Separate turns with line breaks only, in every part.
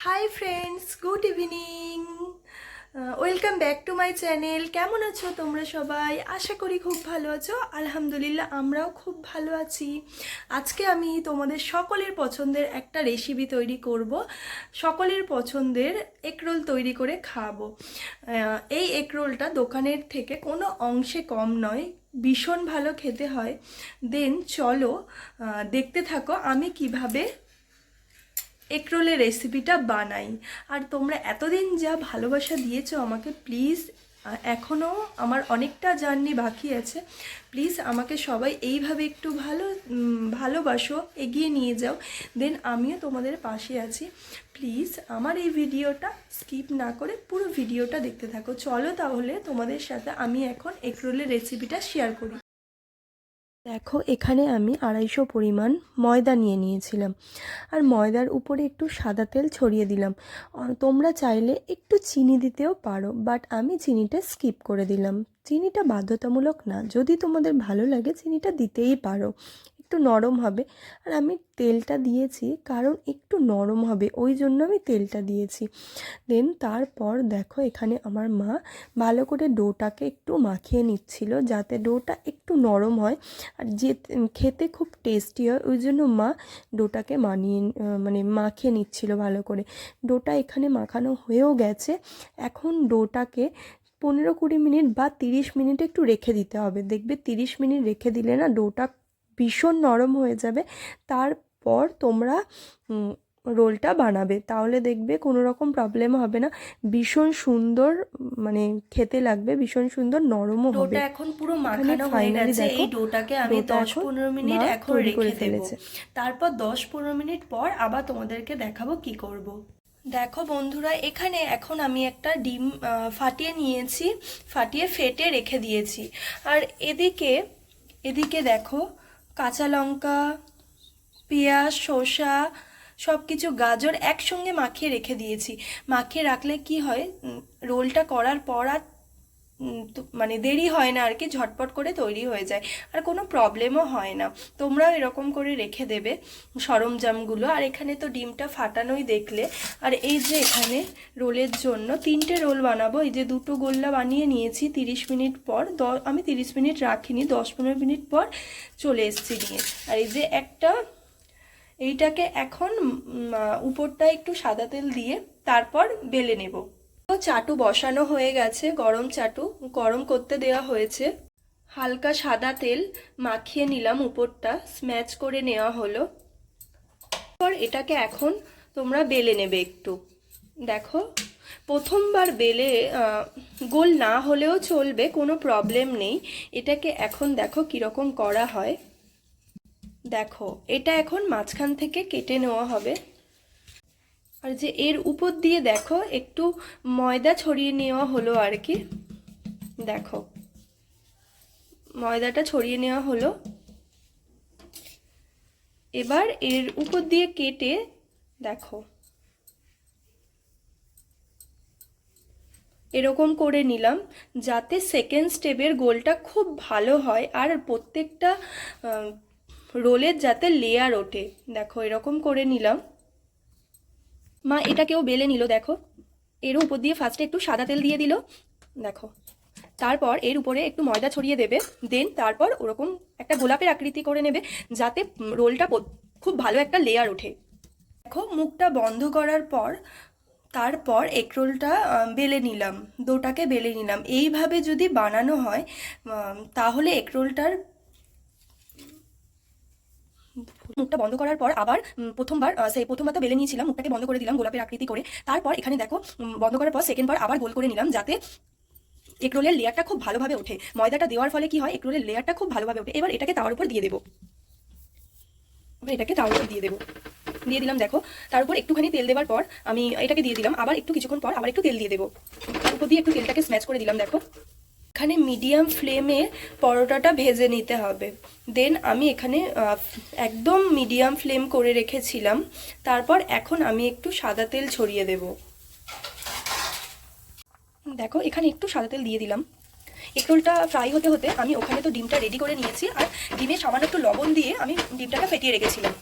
Hi friends good evening welcome back to my channel কেমন আছো তোমরা সবাই? আশা করি খুব ভালো আছো। আলহামদুলিল্লাহ, আমরাও খুব ভালো আছি। আজকে আমি তোমাদের সকলের পছন্দের একটা রেসিপি তৈরি করব। সকলের পছন্দের এগরোল তৈরি করে খাব। এই এগরোলটা দোকানের থেকে কোনো অংশে কম নয়, ভীষণ ভালো খেতে হয়। দেন চলো দেখতে থাকো আমি কীভাবে এগরোলের রেসিপিটা বানাই। আর তোমরা এতদিন যা ভালোবাসা দিয়েছ আমাকে প্লিজ এখনও আমার অনেকটা জার্নি বাকি আছে। প্লিজ আমাকে সবাই এইভাবে একটু ভালো ভালোবাসো, এগিয়ে নিয়ে যাও। দেন আমিও তোমাদের পাশে আছি। প্লিজ আমার এই ভিডিওটা স্কিপ না করে পুরো ভিডিওটা দেখতে থাকো। চলো তাহলে তোমাদের সাথে আমি এখন এগরোলের রেসিপিটা শেয়ার করি। দেখো, এখানে আমি আড়াইশো পরিমাণ ময়দা নিয়ে নিয়েছিলাম। আর ময়দার উপরে একটু সাদা তেল ছড়িয়ে দিলাম। তোমরা চাইলে একটু চিনি দিতেও পারো বাট আমি চিনিটা স্কিপ করে দিলাম। চিনিটা বাধ্যতামূলক না, যদি তোমাদের ভালো লাগে, চিনিটা দিতেই পারো। একটু নরম হবে। আর আমি তেলটা দিয়েছি কারণ একটু নরম হবে, ওই জন্য আমি তেলটা দিয়েছি। দেন তারপর দেখো এখানে আমার মা ভালো করে ডোটাকে একটু মাখিয়ে নিচ্ছিল যাতে ডোটা একটু নরম হয় আর যে খেতে খুব টেস্টি হয়, ওই জন্য মা ডোটাকে মানিয়ে মানে মাখিয়ে নিচ্ছিল ভালো করে। ডোটা এখানে মাখানো হয়েও গেছে। এখন ডোটাকে পনেরো কুড়ি মিনিট বা তিরিশ মিনিট একটু রেখে দিতে হবে। দেখবে তিরিশ মিনিট রেখে দিলে না ডোটা ভীষণ নরম হয়ে যাবে। তারপর তোমরা রোলটা বানাবে। তাহলে দেখবে কোনো রকম প্রবলেম হবে না। ভীষণ সুন্দর মানে খেতে লাগবে ভীষণ সুন্দর নরমও হবে।
ডোটা এখন পুরো মাখানো হয়ে গেছে। এই ডোটাকে আমি
ডোটা
দশ
এখন
পনেরো মিনিট এখন রেখে দেবো। তারপর দশ পনেরো মিনিট পর আবার তোমাদেরকে দেখাবো কি করব। দেখো বন্ধুরা এখানে এখন আমি একটা ডিম ফাটিয়ে নিয়েছি ফাটিয়ে ফেটে রেখে দিয়েছি। আর এদিকে এদিকে দেখো কাঁচা লঙ্কা, পেঁয়াজ, শসা সব কিছু গাজর একসঙ্গে মাখিয়ে রেখে দিয়েছি। মাখিয়ে রাখলে কি হয়? রোলটা করার পর আর মানে দেরি হয় না আর কি ঝটপট করে তৈরি হয়ে যায়। আর কোনো প্রবলেমও হয় না। তোমরাও এরকম করে রেখে দেবে সরঞ্জামগুলো। আর এখানে তো ডিমটা ফাটানোই দেখলে। আর এই যে এখানে রোলের জন্য তিনটে রোল বানাবো। এই যে দুটো গোল্লা বানিয়ে নিয়েছি তিরিশ মিনিট পর। দ- আমি তিরিশ মিনিট রাখিনি, দশ পনেরো মিনিট পর চলে এসেছি নিয়ে। আর এই যে একটা, এইটাকে এখন উপরটা একটু সাদা তেল দিয়ে তারপর বেলে নেব। চাটু বসানো হয়ে গেছে, গরম চাটু, গরম করতে দেওয়া হয়েছে। হালকা সাদা তেল মাখিয়ে নিলাম উপরটা, স্ম্যাচ করে নেওয়া হলো। পর এটাকে এখন তোমরা বেলে নেবে একটু। দেখো, প্রথমবার বেলে গোল না হলেও চলবে, কোনো প্রবলেম নেই। এটাকে এখন দেখো কীরকম করা হয়। দেখো, এটা এখন মাঝখান থেকে কেটে নেওয়া হবে। আর যে এর উপর দিয়ে দেখো, একটু ময়দা ছড়িয়ে নেওয়া হলো আর কি। দেখো, ময়দাটা ছড়িয়ে নেওয়া হলো। এবার এর উপর দিয়ে কেটে, দেখো। এরকম করে নিলাম, যাতে সেকেন্ড স্টেপের গোলটা খুব ভালো হয় আর প্রত্যেকটা রোলের যাতে লেয়ার ওঠে। দেখো, এরকম করে নিলাম। মা এটাকেও বেলে নিল দেখো। এর উপর দিয়ে ফার্স্টে একটু সাদা তেল দিয়ে দিল দেখো। তারপর এর উপরে একটু ময়দা ছড়িয়ে দেবে দেন তারপর ওরকম একটা গোলাপের আকৃতি করে নেবে যাতে রোলটা খুব ভালো একটা লেয়ার ওঠে। দেখো মুখটা বন্ধ করার পর তারপর এগরোলটা আহ, বেলে নিলাম ডোটাকে বেলে নিলাম। এইভাবে যদি বানানো হয় তাহলে এগরোলটার মুখটা বন্ধ করার পর আবার প্রথমবার সেই প্রথমবার তো বেলে নিয়েছিলাম, মুখটাকে বন্ধ করে দিলাম গোলাপের আকৃতি করে। তারপর এখানে দেখো বন্ধ করার পর সেকেন্ডবার আবার গোল করে নিলাম যাতে এগরোলের লেয়ারটা খুব ভালোভাবে ওঠে। ময়দাটা দেওয়ার ফলে কি হয়, এগরোলের লেয়ারটা খুব ভালোভাবে ওঠে। এবার এটাকে তাওয়ার উপর দিয়ে দেবো। এটাকে তাওয়ার উপর দিয়ে দেবো। দিয়ে দিলাম দেখো, তার উপর একটুখানি তেল দেওয়ার পর আমি এটাকে দিয়ে দিলাম। আবার একটু কিছুক্ষণ পর আবার একটু তেল দিয়ে দেবো। উপর দিয়ে একটু তেলটাকে স্ম্যাচ করে দিলাম, দেখো। এখানে মিডিয়াম ফ্লেমে পরোটাটা ভেজে নিতে হবে। দেন আমি এখানে একদম মিডিয়াম ফ্লেম করে রেখেছিলাম। তারপর এখন আমি একটু সাদা তেল ছড়িয়ে দেব। দেখো, এখানে একটু সাদা তেল দিয়ে দিলাম। এগরোলটা ফ্রাই হতে হতে আমি ওখানে তো ডিমটা রেডি করে নিয়েছি আর ডিমে সামান্য একটু লবণ দিয়ে আমি ডিমটাকে ফেটিয়ে রেখেছিলাম।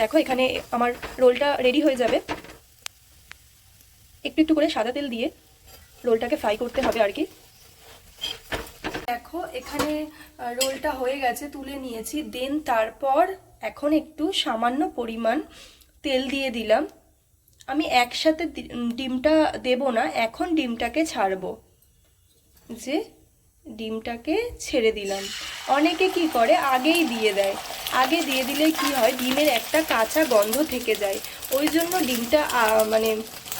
দেখো, এখানে আমার রোলটা রেডি হয়ে যাবে। একটু একটু করে সাদা তেল দিয়ে রোলটাকে ফ্রাই করতে হবে আর কি। দেখো, এখানে রোলটা হয়ে গেছে, তুলে নিয়েছি। দেন তারপর এখন একটু সামান্য পরিমাণ তেল দিয়ে দিলাম। আমি একসাথে ডিমটা দেব না, এখন ডিমটাকে ছাড়বো। যে ডিমটাকে ছেড়ে দিলাম। অনেকে কি করে, আগেই দিয়ে দেয়। আগে দিয়ে দিলে কি হয়, ডিমের একটা কাঁচা গন্ধ থেকে যায়। ওই জন্য ডিমটা মানে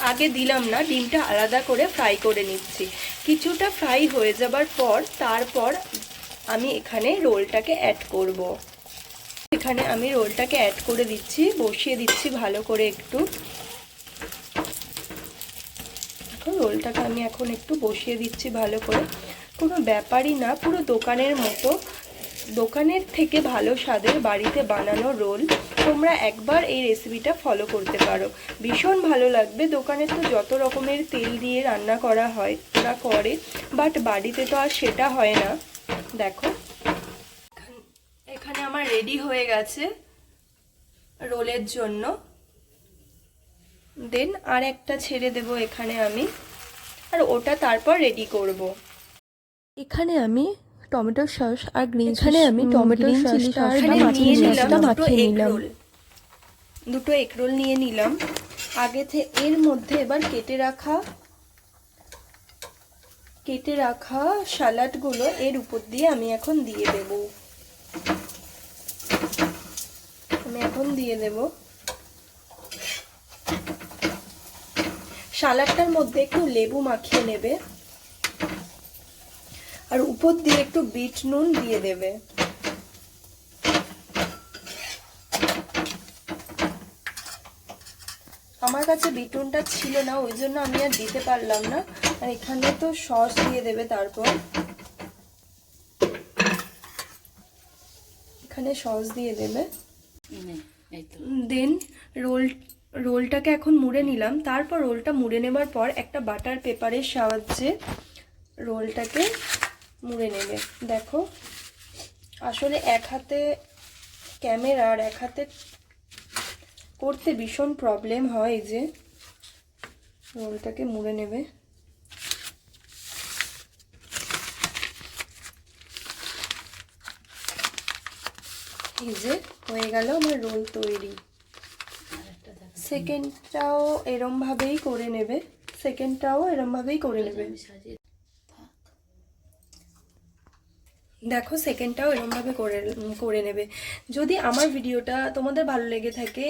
আগে দিলাম না, ডিমটা আলাদা করে ফ্রাই করে নিচ্ছি। কিছুটা ফ্রাই হয়ে যাবার পর, তারপর আমি এখানে রোলটাকে অ্যাড করব। এখানে আমি রোলটাকে অ্যাড করে দিচ্ছি, বসিয়ে দিচ্ছি ভালো করে একটু। এখন রোলটাকে আমি এখন একটু বসিয়ে দিচ্ছি ভালো করে। কোনো ব্যাপারই না, পুরো দোকানের মতো। দোকানের থেকে ভালো স্বাদের বাড়িতে বানানো রোল তোমরা একবার এই রেসিপিটা ফলো করতে পারো। ভীষণ ভালো লাগবে। দোকানে তো যত রকমের তেল দিয়ে রান্না করা হয়, ওরা করে বাট বাড়িতে তো আর সেটা হয় না। দেখো। এখানে আমার রেডি হয়ে গেছে রোলের জন্য। দেন আর একটা ছেড়ে দেব এখানে আমি। আর ওটা তারপর রেডি করব।
এখানে আমি টমেটো সস আর গ্রিন
এখানে আমি টমেটো সসটা আর নিয়ে নিলাম দুটো এগ
নিলাম
রোল। দুটো এগ রোল নিয়ে নিলাম। আগে এর মধ্যে এবার কেটে রাখা কেটে রাখা স্যালাডগুলো এর উপর দিয়ে আমি এখন দিয়ে দেব। আমি এখন দিয়ে দেব। সালাডটার মধ্যে একটু লেবু মাখিয়ে নেবে। আর উপর দিয়ে একটু বিট নুন দিয়ে দেবে। আমার কাছে বিটুনটা ছিল না ওই জন্য আমি আর দিতে পারলাম না। আর এখানে তো সস দিয়ে দেবে তারপর। এখানে সস দিয়ে দেবে। দেন রোল রোলটাকে এখন মুড়ে নিলাম। তারপর রোলটা মুড়ে নেবার পর একটা বাটার পেপারের সাহায্যে রোলটাকে মুড়ে নেবে। দেখো, আসলে এক হাতে ক্যামেরা আর এক হাতে করতে ভীষণ প্রবলেম হয় যে রোলটাকে মুড়ে নেবে। এই যে হয়ে গেল আমার রোল তৈরি। সেকেন্ডটাও এরমভাবেই করে নেবে। সেকেন্ডটাও এরমভাবেই করে নেবে। দেখো সেকেন্ডটাও এরমভাবে করে করে নেবে। যদি আমার ভিডিওটা তোমাদের ভালো লেগে থাকে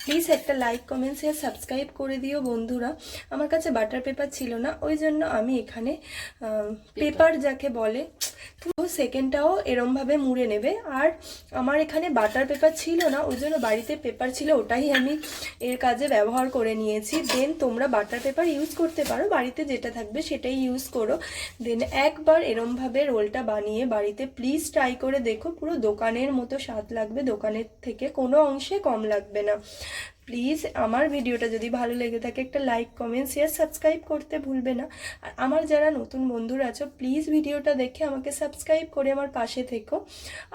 প্লিজ একটা লাইক কমেন্ট শেয়ার সাবস্ক্রাইব করে দিও বন্ধুরা। আমার কাছে বাটার পেপার ছিল না ওই জন্য আমি এখানে পেপার যাকে বলে তো সেকেন্ডটাও এরমভাবে মুড়ে নেবে। আর আমার এখানে বাটার পেপার ছিল না ওই জন্য বাড়িতে পেপার ছিল ওটাই আমি এর কাজে ব্যবহার করে নিয়েছি। দেন তোমরা বাটার পেপার ইউজ করতে পারো বাড়িতে যেটা থাকবে সেটাই ইউজ করো। দেন একবার এরমভাবে রোলটা বানিয়ে বাড়িতে প্লিজ ট্রাই করে দেখো, পুরো দোকানের মতো স্বাদ লাগবে, দোকানের থেকে কোনো অংশে কম লাগবে না। প্লিজ আমার ভিডিওটা যদি ভালো লেগে থাকে, একটা লাইক কমেন্ট শেয়ার সাবস্ক্রাইব করতে ভুলবে না। আর আমার যারা নতুন বন্ধুরা আছো প্লিজ ভিডিওটা দেখে আমাকে সাবস্ক্রাইব করে আমার পাশে থেকো।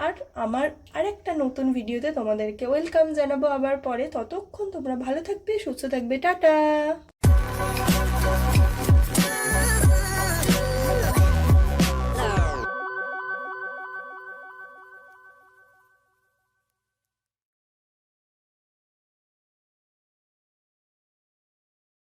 আর আমার আরেকটা নতুন ভিডিওতে তোমাদেরকে ওয়েলকাম জানাব আবার পরে। ততক্ষণ তোমরা ভালো থাকবে, সুস্থ থাকবে, টাটা!